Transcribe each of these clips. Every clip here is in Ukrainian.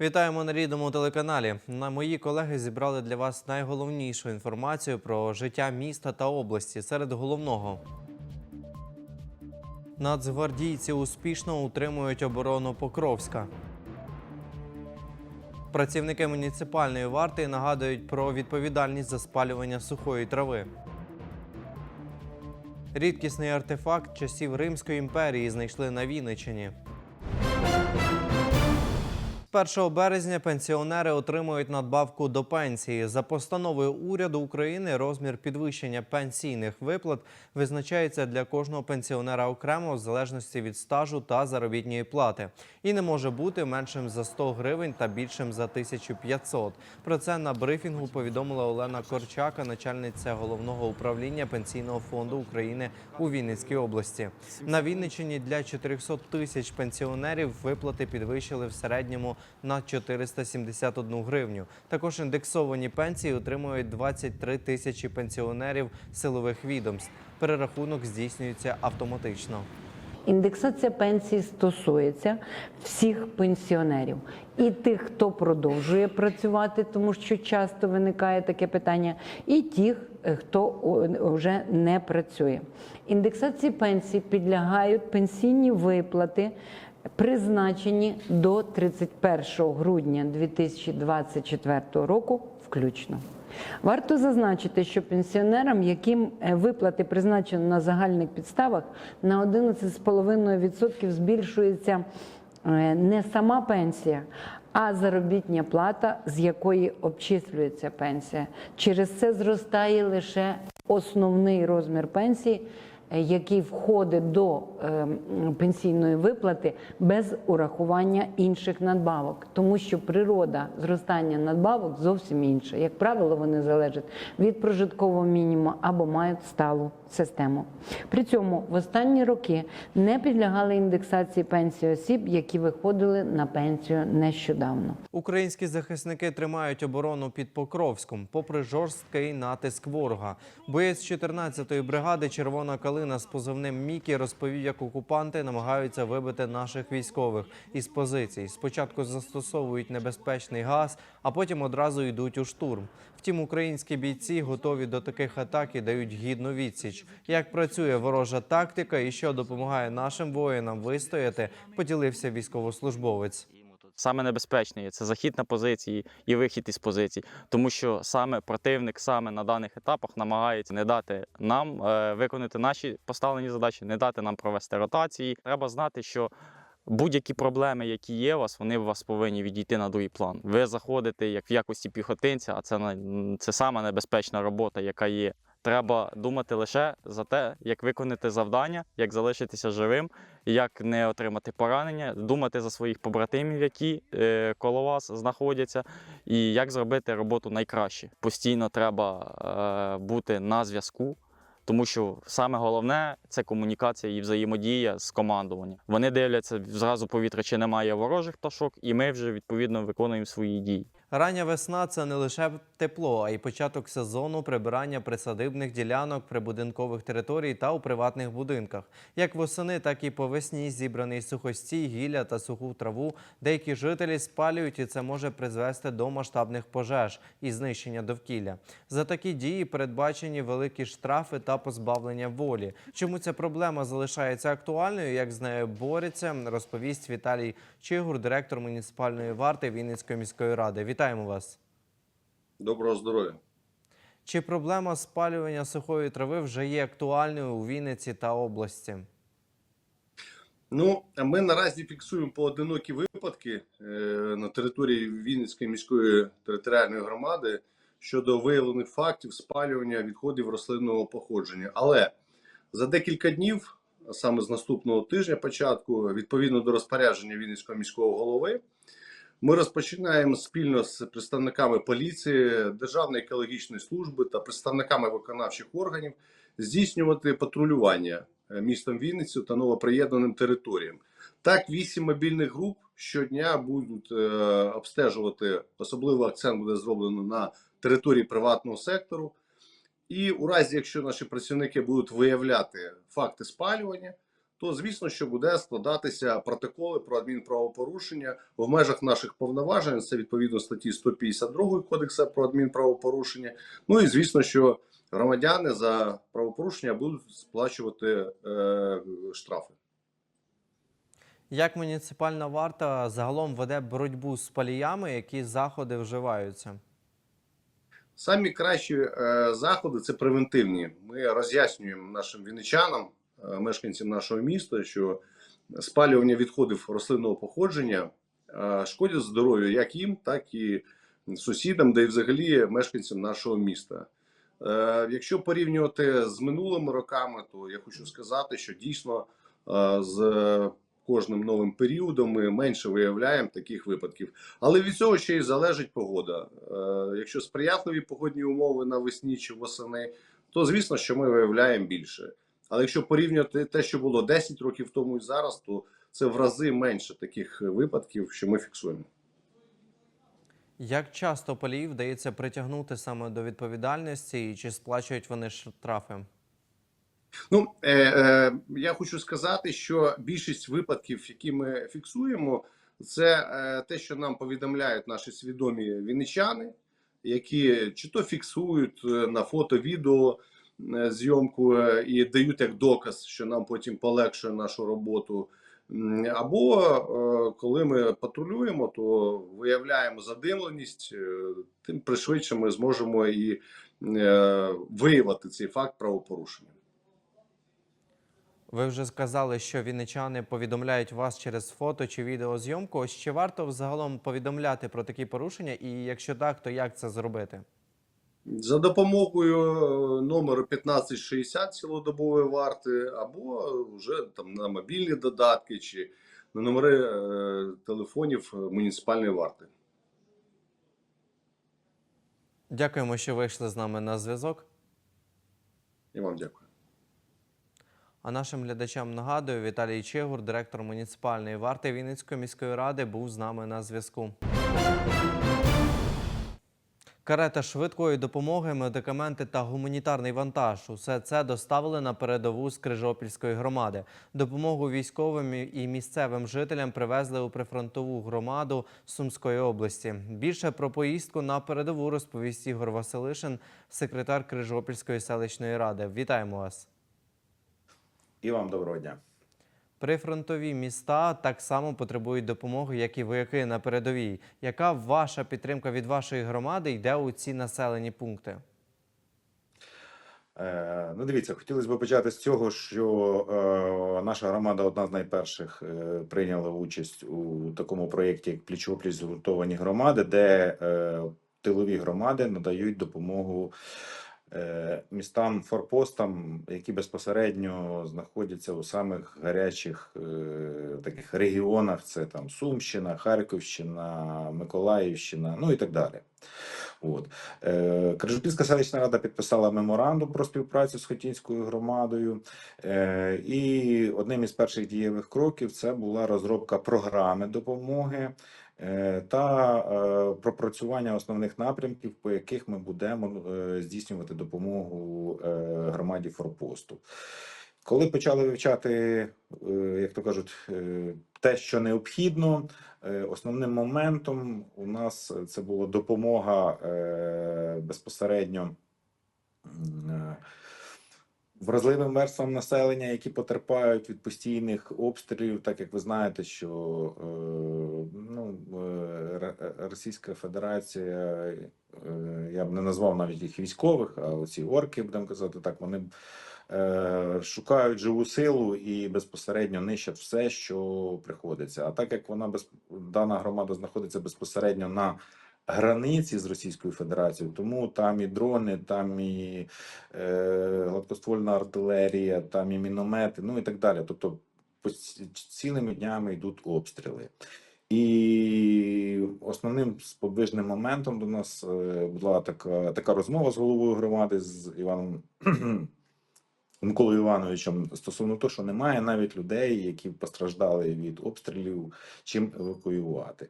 Вітаємо на рідному телеканалі. На мої колеги зібрали для вас найголовнішу інформацію про життя міста та області серед головного. Нацгвардійці успішно утримують оборону Покровська. Працівники муніципальної варти нагадують про відповідальність за спалювання сухої трави. Рідкісний артефакт часів Римської імперії знайшли на Вінниччині. 1 березня пенсіонери отримують надбавку до пенсії. За постановою уряду України розмір підвищення пенсійних виплат визначається для кожного пенсіонера окремо в залежності від стажу та заробітної плати і не може бути меншим за 100 гривень та більшим за 1500. Про це на брифінгу повідомила Олена Корчака, начальниця головного управління пенсійного фонду України у Вінницькій області. На Вінниччині для 400 тисяч пенсіонерів виплати підвищили в середньому на 471 гривню. Також індексовані пенсії отримують 23 тисячі пенсіонерів силових відомств. Перерахунок здійснюється автоматично. Індексація пенсії стосується всіх пенсіонерів і тих, хто продовжує працювати, тому що часто виникає таке питання, і тих, е, хто вже не працює. Індексації пенсій підлягають пенсійні виплати. Призначені до 31 грудня 2024 року включно. Варто зазначити, що пенсіонерам, яким е, виплати призначені на загальних підставах, на 11,5% збільшується е, не сама пенсія, а заробітня плата, з якої обчислюється пенсія. Через це зростає лише основний розмір пенсії, який входить до е, пенсійної виплати без урахування інших надбавок, тому що природа зростання надбавок зовсім інша. Як правило, вони залежать від прожиткового мінімуму або мають сталу систему. При цьому в останні роки не підлягали індексації пенсії осіб, які виходили на пенсію нещодавно. Українські захисники тримають оборону під Покровськом, попри жорсткий натиск ворога. Боєць 14-ї бригади Червона калина з позивним Мікі розповів, як окупанти намагаються вибити наших військових із позицій. Спочатку застосовують небезпечний газ, а потім одразу йдуть у штурм. Втім, українські бійці готові до таких атак і дають гідну відсіч. Як працює ворожа тактика і що допомагає нашим воїнам вистояти, поділився військовослужбовець. Саме небезпечне це захід на позиції і вихід із позицій, тому що саме противник саме на даних етапах намагається не дати нам е, виконати наші поставлені задачі, не дати нам провести ротації. Треба знати, що будь-які проблеми, які є у вас, вони у вас повинні відійти на другий план. Ви заходите як в якості піхотинця, а це це сама небезпечна робота, яка є. Треба думати лише за те, як виконати завдання, як залишитися живим, як не отримати поранення, думати за своїх побратимів, які е, коло вас знаходяться, і як зробити роботу найкраще. Постійно треба е, бути на зв'язку. Тому що саме головне це комунікація і взаємодія з командуванням. Вони дивляться зразу повітря, чи немає ворожих пташок, і ми вже відповідно виконуємо свої дії. Рання весна це не лише тепло, а й початок сезону прибирання присадибних ділянок, прибудинкових територій та у приватних будинках. Як восени, так і по весні зібраний сухостій, гілля та суху траву. Деякі жителі спалюють, і це може призвести до масштабних пожеж і знищення довкілля. За такі дії передбачені великі штрафи та позбавлення волі. Чому ця проблема залишається актуальною? Як з нею борються, розповість Віталій Чигур, директор муніципальної варти Вінницької міської ради. Вітаємо вас. Доброго здоров'я. Чи проблема спалювання сухої трави вже є актуальною у Вінниці та області? Ну, ми наразі фіксуємо поодинокі випадки е, на території Вінницької міської територіальної громади щодо виявлених фактів спалювання відходів рослинного походження. Але за декілька днів, саме з наступного тижня, початку, відповідно до розпорядження Вінницького міського голови, ми розпочинаємо спільно з представниками поліції, Державної екологічної служби та представниками виконавчих органів здійснювати патрулювання е, містом Вінницю та новоприєднаним територіям. Так, вісім мобільних груп щодня будуть е, обстежувати. Особливо акцент буде зроблено на території приватного сектору. І у разі, якщо наші працівники будуть виявляти факти спалювання, то звісно, що буде складатися протоколи про адмінправопорушення в межах наших повноважень. Це відповідно статті 152 Кодексу про адмінправопорушення. Ну і звісно, що громадяни за правопорушення будуть сплачувати е, штрафи. Як муніципальна варта загалом веде боротьбу з паліями, які заходи вживаються? Самі кращі е, заходи це превентивні. Ми роз'яснюємо нашим вінничанам, е, мешканцям нашого міста, що спалювання відходів рослинного походження е, шкодять здоров'ю як їм, так і сусідам, да й взагалі мешканцям нашого міста. Е, якщо порівнювати з минулими роками, то я хочу сказати, що дійсно з кожним новим періодом ми менше виявляємо таких випадків. Але від цього ще й залежить погода. Якщо сприятливі погодні умови навесні чи восени, то звісно, що ми виявляємо більше. Але якщо порівнювати те, що було 10 років тому і зараз, то це в рази менше таких випадків, що ми фіксуємо. Як часто паліїв вдається притягнути саме до відповідальності і чи сплачують вони штрафи? Ну е, е, я хочу сказати, що більшість випадків, які ми фіксуємо, це е, те, що нам повідомляють наші свідомі вінничани, які чи то фіксують е, на фото, відео зйомку е, і дають як доказ, що нам потім полегшує нашу роботу. Або е, коли ми патрулюємо, то виявляємо задимленість, е, тим пришвидше ми зможемо і е, виявити цей факт правопорушення. Ви вже сказали, що вінничани повідомляють вас через фото чи відеозйомку. Чи варто взагалом повідомляти про такі порушення? І якщо так, то як це зробити? За допомогою е, номеру 1560 цілодобової варти, або вже там на мобільні додатки чи на номери е, телефонів е, муніципальної варти. Дякуємо, що вийшли з нами на зв'язок. Я вам дякую. А нашим глядачам нагадую, Віталій Чегур, директор муніципальної варти Вінницької міської ради, був з нами на зв'язку. Карета швидкої допомоги, медикаменти та гуманітарний вантаж. Усе це доставили на передову з Крижопільської громади. Допомогу військовим і місцевим жителям привезли у прифронтову громаду Сумської області. Більше про поїздку на передову розповість Ігор Василишин, секретар Крижопільської селищної ради. Вітаємо вас! І вам доброго дня. Прифронтові міста так само потребують допомоги, як і вояки на передовій. Яка ваша підтримка від вашої громади йде у ці населені пункти? Е, ну, дивіться, хотілося б почати з цього, що е, наша громада одна з найперших е, прийняла участь у такому проєкті, як пліч-опліч згуртовані громади, де е, тилові громади надають допомогу містам форпостам, які безпосередньо знаходяться у самих гарячих е, таких регіонах: це там Сумщина, Харківщина, Миколаївщина, ну і так далі. От. Е, Крижопільська селищна рада підписала меморандум про співпрацю з Хотінською громадою. Е, І одним із перших дієвих кроків це була розробка програми допомоги е, та е, пропрацювання основних напрямків, по яких ми будемо е, здійснювати допомогу е, громаді форпосту. Коли почали вивчати, е, як то кажуть, е, те, що необхідно, е, основним моментом у нас це була допомога е, безпосередньо е, вразливим верствам населення, які потерпають від постійних обстрілів, так як ви знаєте, що е, ну, е, Російська Федерація, е, я б не назвав навіть їх військових, а оці орки, будемо казати так, вони шукають живу силу і безпосередньо нищать все, що приходиться. А так як вона без дана громада знаходиться безпосередньо на границі з Російською Федерацією, тому там і дрони, там і е, гладкоствольна артилерія, там і міномети, ну і так далі. Тобто цілими днями йдуть обстріли. І основним сподвижним моментом до нас е, була така, така розмова з головою громади з Іваном Миколою Івановичем стосовно того, що немає навіть людей, які постраждали від обстрілів, чим евакуювати.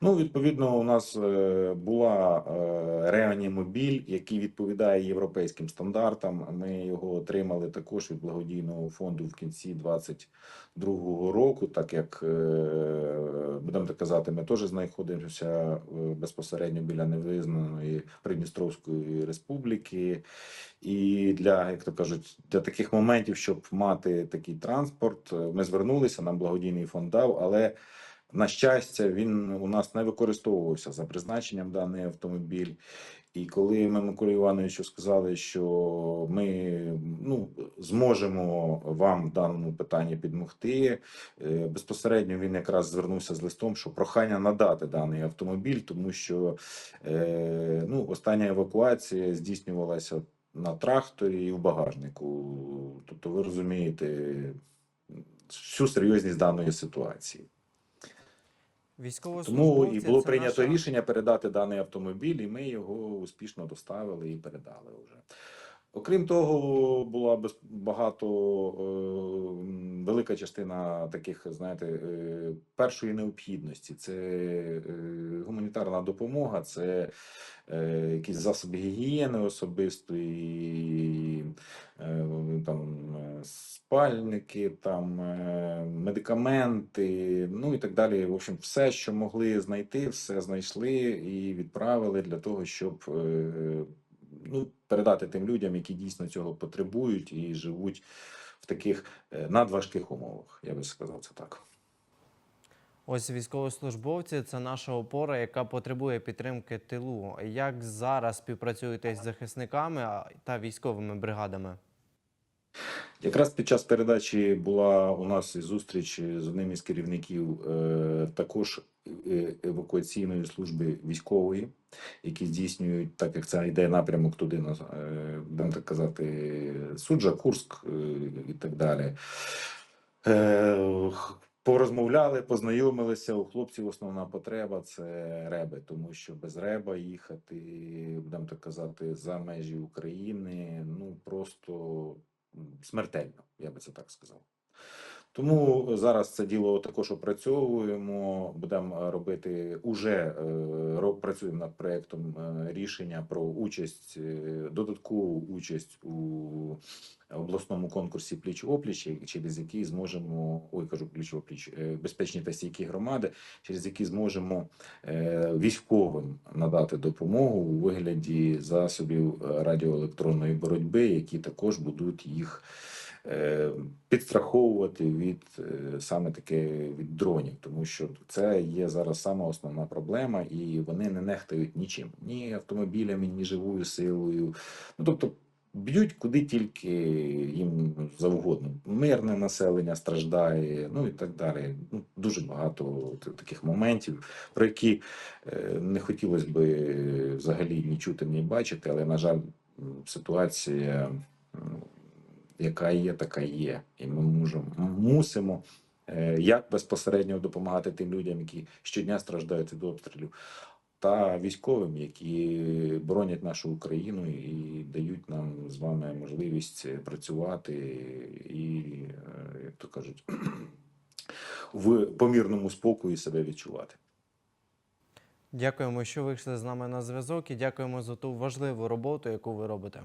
Ну, відповідно, у нас е, була е, реанімобіль, який відповідає європейським стандартам. Ми його отримали також від благодійного фонду в кінці 22-го року, так як е, будемо так казати, ми теж знаходимося безпосередньо біля невизнаної Придністровської республіки. І для, як то кажуть, для таких моментів, щоб мати такий транспорт, е, ми звернулися, нам благодійний фонд дав, але на щастя, він у нас не використовувався за призначенням даний автомобіль. І коли ми Миколі Івановичу сказали, що ми ну, зможемо вам в даному питанні підмогти, е, безпосередньо він якраз звернувся з листом, що прохання надати даний автомобіль, тому що е, ну, остання евакуація здійснювалася на тракторі і в багажнику. Тобто, ви розумієте всю серйозність даної ситуації. Тому і було прийнято наша- рішення передати даний автомобіль, і ми його успішно доставили і передали вже. Окрім того, була багато е, велика частина таких, знаєте, е, першої необхідності. Це е, гуманітарна допомога, це якісь засоби гігієни особистої, там спальники, там медикаменти, ну і так далі. В общем, все, що могли знайти, все знайшли і відправили для того, щоб ну, передати тим людям, які дійсно цього потребують і живуть в таких е, надважких умовах. Я би сказав це так. Ось військовослужбовці це наша опора, яка потребує підтримки тилу. Як зараз співпрацюєте з захисниками та військовими бригадами? Якраз під час передачі була у нас зустріч з одним із керівників е, також е, евакуаційної служби військової, які здійснюють, так як це йде напрямок туди, на, е, будемо так казати, Суджа, Курск і так далі. Порозмовляли, познайомилися. У хлопців основна потреба це реби, тому що без реба їхати, будемо так казати, за межі України ну просто смертельно, я би це так сказав. Тому зараз це діло також опрацьовуємо. Будемо робити уже е, працюємо над проектом е, рішення про участь, е, додаткову участь у обласному конкурсі пліч опліч, через який зможемо ой, кажу пліч опліч, е, безпечні та стійкі громади, через які зможемо е, військовим надати допомогу у вигляді засобів е, радіоелектронної боротьби, які також будуть їх е, підстраховувати від е, саме таке від дронів, тому що це є зараз сама основна проблема, і вони не нехтають нічим, ні автомобілями, ні живою силою. Ну тобто. Б'ють куди тільки їм завгодно. Мирне населення страждає, ну і так далі. Ну, дуже багато таких моментів, про які е, не хотілося би взагалі ні чути, ні бачити, але, на жаль, ситуація, яка є, така є. І ми можемо, мусимо е, як безпосередньо допомагати тим людям, які щодня страждають від обстрілів, та військовим, які боронять нашу Україну і дають нам з вами можливість працювати і, е, як то кажуть, в помірному спокої себе відчувати. Дякуємо, що вийшли з нами на зв'язок, і дякуємо за ту важливу роботу, яку ви робите.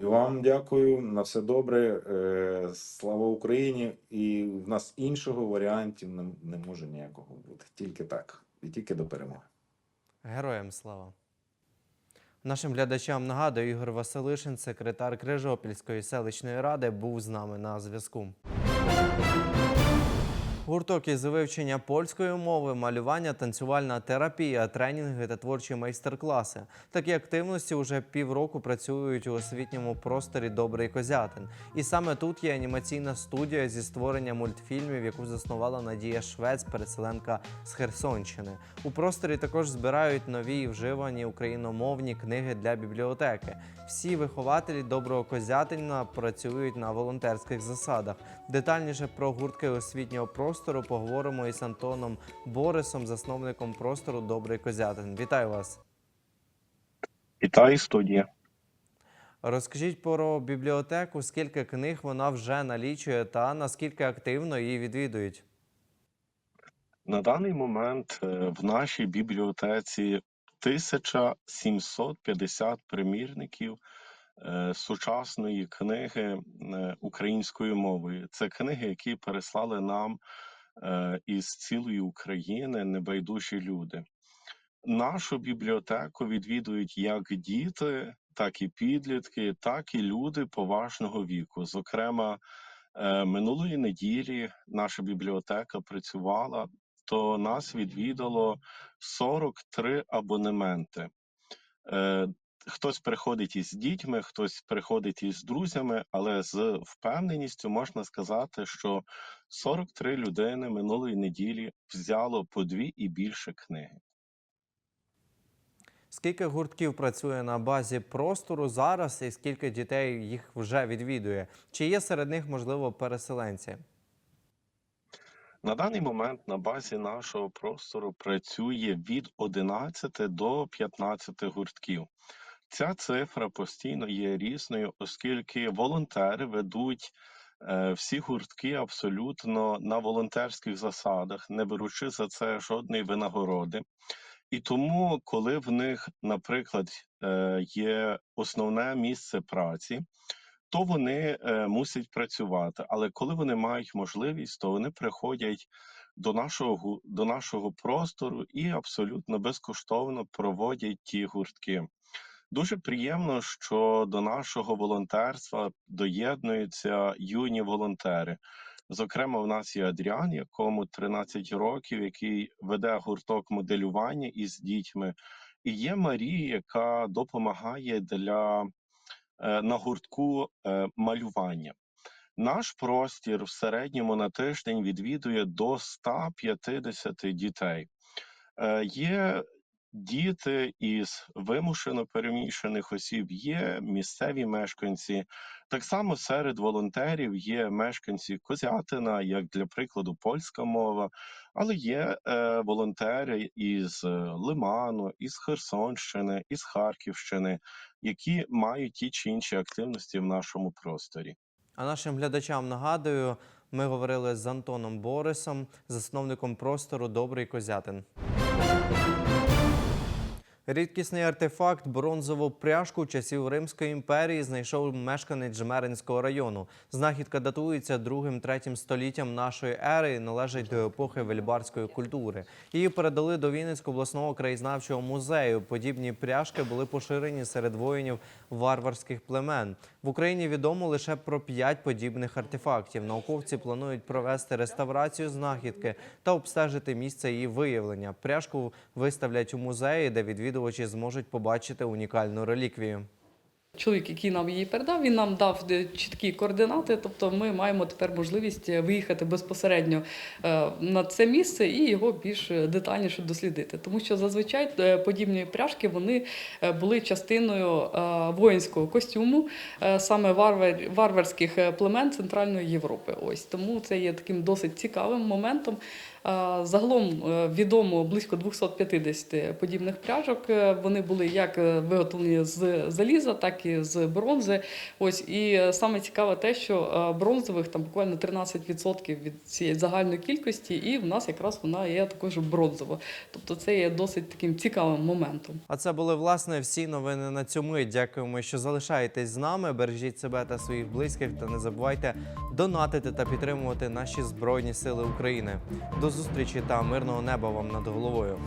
І вам дякую на все добре. Е, Слава Україні! І в нас іншого варіантів не, може ніякого бути. Тільки так. І тільки до перемоги. Героям слава! Нашим глядачам нагадую, Ігор Василишин, секретар Крижопільської селищної ради, був з нами на зв'язку. Гурток із вивчення польської мови, малювання, танцювальна терапія, тренінги та творчі майстер-класи. Такі активності вже півроку працюють у освітньому просторі Добрий Козятин. І саме тут є анімаційна студія зі створення мультфільмів, яку заснувала Надія Швець, переселенка з Херсонщини. У просторі також збирають нові і вживані україномовні книги для бібліотеки. Всі вихователі доброго козятина працюють на волонтерських засадах. Детальніше про гуртки освітнього простору поговоримо із Антоном Борисом, засновником простору Добрий Козятин. Вітаю вас! Вітаю студія. Розкажіть про бібліотеку, скільки книг вона вже налічує та наскільки активно її відвідують. На даний момент е, в нашій бібліотеці 1750 примірників сучасної книги е, українською мовою. Це книги, які переслали нам е, із цілої України небайдужі люди. Нашу бібліотеку відвідують як діти, так і підлітки, так і люди поважного віку. Зокрема, е, минулої неділі наша бібліотека працювала то нас відвідало 43 абонементи. Хтось приходить із дітьми, хтось приходить із друзями, але з впевненістю можна сказати, що 43 людини минулої неділі взяло по дві і більше книги. Скільки гуртків працює на базі простору зараз, і скільки дітей їх вже відвідує? Чи є серед них, можливо, переселенці? На даний момент на базі нашого простору працює від 11 до 15 гуртків. Ця цифра постійно є різною, оскільки волонтери ведуть е, всі гуртки абсолютно на волонтерських засадах, не беручи за це жодної винагороди. І тому, коли в них, наприклад, е, є основне місце праці, то вони е, мусять працювати. Але коли вони мають можливість, то вони приходять до нашого до нашого простору і абсолютно безкоштовно проводять ті гуртки. Дуже приємно, що до нашого волонтерства доєднуються юні волонтери. Зокрема, в нас є Адріан, якому 13 років, який веде гурток моделювання із дітьми, і є Марія, яка допомагає для е, на гуртку е, малювання. Наш простір в середньому на тиждень відвідує до 150 дітей. Е, Є діти із вимушено переміщених осіб, є місцеві мешканці. Так само серед волонтерів є мешканці Козятина, як для прикладу, польська мова, але є е, волонтери із е, Лиману, із Херсонщини, із Харківщини, які мають ті чи інші активності в нашому просторі. А нашим глядачам нагадую, ми говорили з Антоном Борисом, засновником простору Добрий Козятин. Рідкісний артефакт бронзову пряжку часів Римської імперії знайшов мешканець Жмеринського району. Знахідка датується 2-3 століттям нашої ери і належить до епохи вельбарської культури. Її передали до Вінницького обласного краєзнавчого музею. Подібні пряжки були поширені серед воїнів варварських племен. В Україні відомо лише про п'ять подібних артефактів. Науковці планують провести реставрацію знахідки та обстежити місце її виявлення. Пряжку виставлять у музеї, де відвідувачі зможуть побачити унікальну реліквію. Чоловік, який нам її передав, він нам дав е, чіткі координати. Тобто, ми маємо тепер можливість е, виїхати безпосередньо е, на це місце і його більш детальніше дослідити. Тому що зазвичай подібні пряжки вони були частиною воїнського костюму, саме варвар, варварських племен Центральної Європи. Ось тому це є таким досить цікавим моментом. Загалом відомо близько 250 подібних пряжок. Вони були як виготовлені з заліза, так і з бронзи. Ось і е, саме цікаве те, що е, бронзових там буквально 13% від цієї загальної кількості, і в нас якраз вона є також бронзова. Тобто це є досить таким цікавим моментом. А це були власне всі новини на мить. Дякуємо, що залишаєтесь з нами. Бережіть себе та своїх близьких, та не забувайте донатити та підтримувати наші збройні сили України. До зустрічі та мирного неба вам над головою.